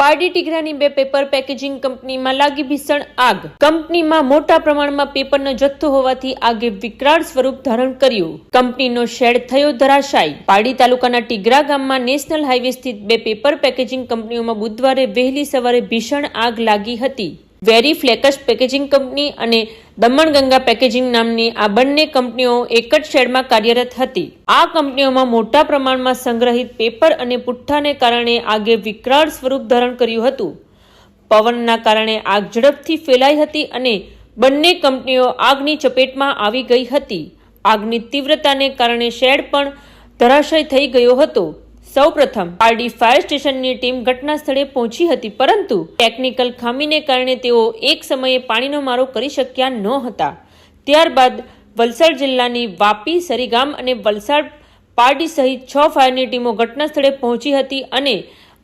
પારડી ટીકરાની બે paper packaging કંપનીમાં લાગી ભીષણ આગ. કંપનીમાં મોટા પ્રમાણમાં પેપરનો જથ્થો હોવાથી આગે વિકરાળ સ્વરૂપ ધારણ કર્યું. કંપનીનો શેડ થયો ધરાશાયી. પારડી તાલુકાના ટીગરા ગામમાં નેશનલ હાઈવે સ્થિત બે પેપર પેકેજિંગ કંપનીઓમાં બુધવારે વહેલી સવારે ભીષણ આગ લાગી હતી. વેરી ફ્લેકસ પેકેજિંગ કંપની અને દમણગંગા પેકેજિંગ નામની આ બંને કંપનીઓ એક જ શેડમાં કાર્યરત હતી. આ કંપનીઓમાં મોટા પ્રમાણમાં સંગ્રહિત પેપર અને પુઠ્ઠાને કારણે આગે વિકરાળ સ્વરૂપ ધારણ કર્યું હતું. પવનના કારણે આગ ઝડપથી ફેલાઈ હતી અને બંને કંપનીઓ આગની ચપેટમાં આવી ગઈ હતી. આગની તીવ્રતાને કારણે શેડ પણ ધરાશય થઈ ગયો હતો. સૌપ્રથમ પારડી ફાયર સ્ટેશનની ટીમ ઘટના સ્થળે પહોંચી હતી, પરંતુ ટેકનિકલ ખામીને કારણે તેઓ એક સમયે પાણીનો મારો કરી શક્યા ન હતા ત્યારબાદ વલસાડ જિલ્લાની વાપી, સરીગામ અને વલસાડ પારડી સહિત છ ફાયરની ટીમો ઘટના સ્થળે પહોંચી હતી અને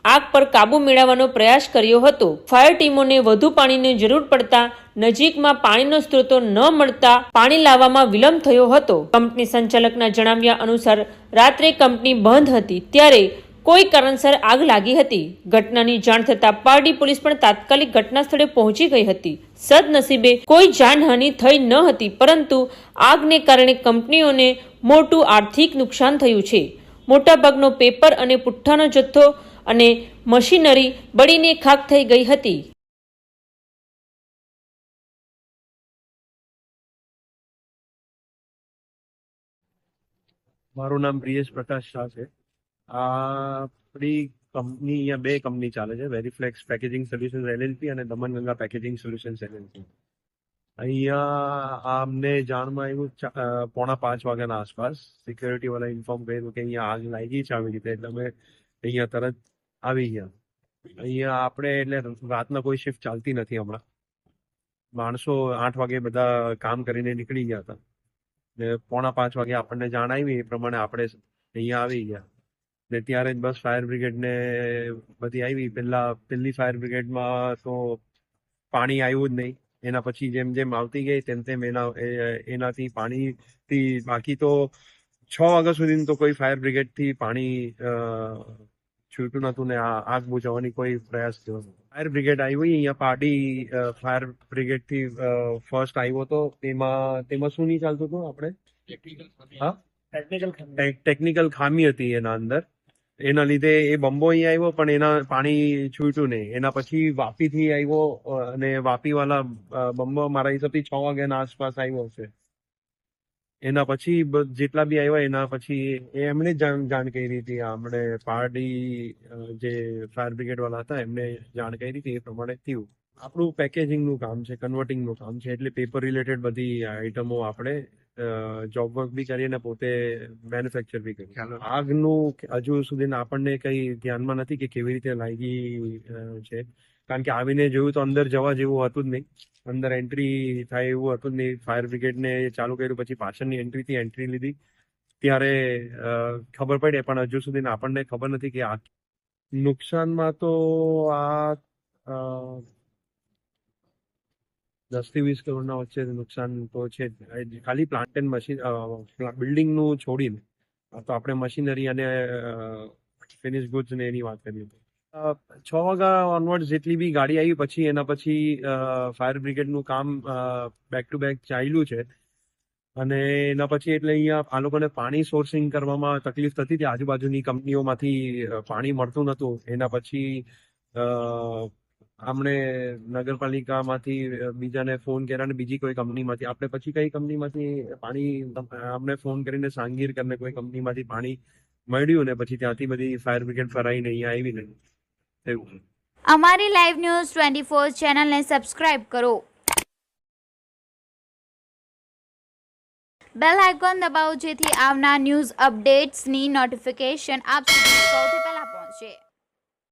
આગ પર કાબુ મેળવવાનો પ્રયાસ કર્યો હતો. ફાયર ટીમોને વધુ પાણીની જરૂર પડતા નજીકમાં પાણીનો સ્ત્રોતો ન મળતા પાણી લાવવામાં વિલંબ થયો હતો. કંપની સંચાલકના જણાવ્યા અનુસાર, રાત્રે કંપની બંધ હતી, ત્યારે કોઈ કારણસર આગ લાગી હતી. ઘટનાની જાણ થતાં પારડી પોલીસ પણ તાત્કાલિક ઘટના સ્થળે પહોંચી ગઈ હતી. સદનસીબે કોઈ જાનહાનિ થઈ ન હતી, પરંતુ આગને કારણે કંપનીઓને મોટું આર્થિક નુકસાન થયું છે. મોટાભાગનો પેપર અને પુઠ્ઠાનો જથ્થો અને મશીનરી બળીને ખાક થઈ ગઈ હતી. મારું નામ પ્રિયેશ પ્રકાશ શાહ છે. આપણી કંપની, અહીંયા બે કંપની ચાલે છે વેરીફ્લેક્સ પેકેજિંગ સોલ્યુશન્સ એલએલપી અને દમનગંગા પેકેજિંગ સોલ્યુશન્સ એલએલપી અહીંયા આમને જાણમાં આવ્યું પોણા પાંચ વાગ્યાના આસપાસ. સિક્યોરિટી વાળા ઇન્ફોર્મ કર્યું કે અહીંયા આગ લાગી છે આવી રીતે. એટલે અમે અહીંયા તરત આવી ગયા. અહીંયા આપણે એટલે રાતના કોઈ શિફ્ટ ચાલતી નથી હમણાં. માણસો આઠ વાગે બધા કામ કરીને નીકળી ગયા હતા. ને પોણા પાંચ વાગે આપણને જાણ આવી એ પ્રમાણે આપણે અહીંયા આવી ગયા. ને ત્યારે જ બસ ફાયર બ્રિગેડને બધી આવી. પેલા પેલી ફાયર બ્રિગેડમાં તો પાણી આવ્યું જ નહીં. એના પછી જેમ જેમ આવતી ગઈ તેમ તેમ એના એનાથી પાણીથી બાકી તો છ વાગ્યા સુધી તો કોઈ ફાયર બ્રિગેડથી પાણી અ, છૂટું નતું ને આ આગ બુઝાવવાની કોઈ પ્રયાસ થયો. ફાયર બ્રિગેડ આવી અહીંયા પાડી ફાયર બ્રિગેડથી ફર્સ્ટ આવ્યો હતો તેમાં તેમાં શું નહીં ચાલતું હતું આપણે? હા? ટેકનિકલ ખામી હતી એના અંદર. એના લીધે એ બંબો અહીં આવ્યો, પણ એના પાણી છૂટ્યું નહીં. એના પછી વાપીથી આવ્યો અને વાપી વાળા બમ્બો મારા હિસાબથી છ વાગ્યાના આસપાસ આવ્યો છે. એના પછી જેટલા બી આવ્યા એના પછી એમણે જાણ જાણ કરી હતી. આપણે પારડી જે ફાયર બ્રિગેડ વાળા હતા, એમને જાણ કરી હતી. એ પ્રમાણે થયું. આપણું પેકેજિંગનું કામ છે કન્વર્ટિંગનું કામ છે. એટલે પેપર રિલેટેડ બધી આઇટમો આપણે જોબ વર્ક બી કરી અને પોતે મેન્યુફેક્ચર બી કરીએ આગનું હજુ સુધી આપણને કઈ ધ્યાનમાં નથી કે કેવી રીતે લાગી છે. કારણ કે આવીને જોયું તો અંદર જવા જેવું હતું જ નહીં. અંદર એન્ટ્રી થાય એવું હતું જ નહીં. ફાયર બ્રિગેડને ચાલુ કર્યું પછી પાછળની એન્ટ્રીથી એન્ટ્રી લીધી. ત્યારે ખબર પડી પણ હજુ સુધી આપણને ખબર નથી કે આ નુકસાનમાં તો આ દસથી વીસ કરોડના વચ્ચે નુકસાન તો છે. ખાલી પ્લાન્ટ એન્ડ મશીન બિલ્ડિંગનું છોડીને તો આપણે મશીનરી અને ફિનિશ ગુડ્સ ને એની વાત કરીએ છ વાગ્યા ઓનવર્ડ જેટલી બી ગાડી આવી, પછી એના પછી ફાયર બ્રિગેડનું કામ બેક ટુ બેક ચાલ્યું છે. અને એના પછી એટલે અહીંયા આ લોકોને પાણી સોર્સિંગ કરવામાં તકલીફ થતી હતી. આજુબાજુની કંપનીઓમાંથી પાણી મળતું નહોતું એના પછી અ, આમણે નગરપાલિકામાંથી બીજાને ફોન કર્યા અને બીજી કોઈ કંપનીમાંથી. આપણે પછી કઈ કંપનીમાંથી પાણી આપણે ફોન કરીને સાંગીર કરીને કોઈ કંપનીમાંથી પાણી મળ્યું ને પછી ત્યાંથી બધી ફાયર બ્રિગેડ ફરાઈને અહીંયા આવી ને એવું. અમારી લાઈવ ન્યૂઝ ટ્વેન્ટી ફોર ચેનલને સબસ્ક્રાઇબ કરો. બેલ આઇકોન દબાવો જેથી આવનાર ન્યૂઝ અપડેટ્સની નોટિફિકેશન આપ સુધી સૌથી પહેલા પહોંચે.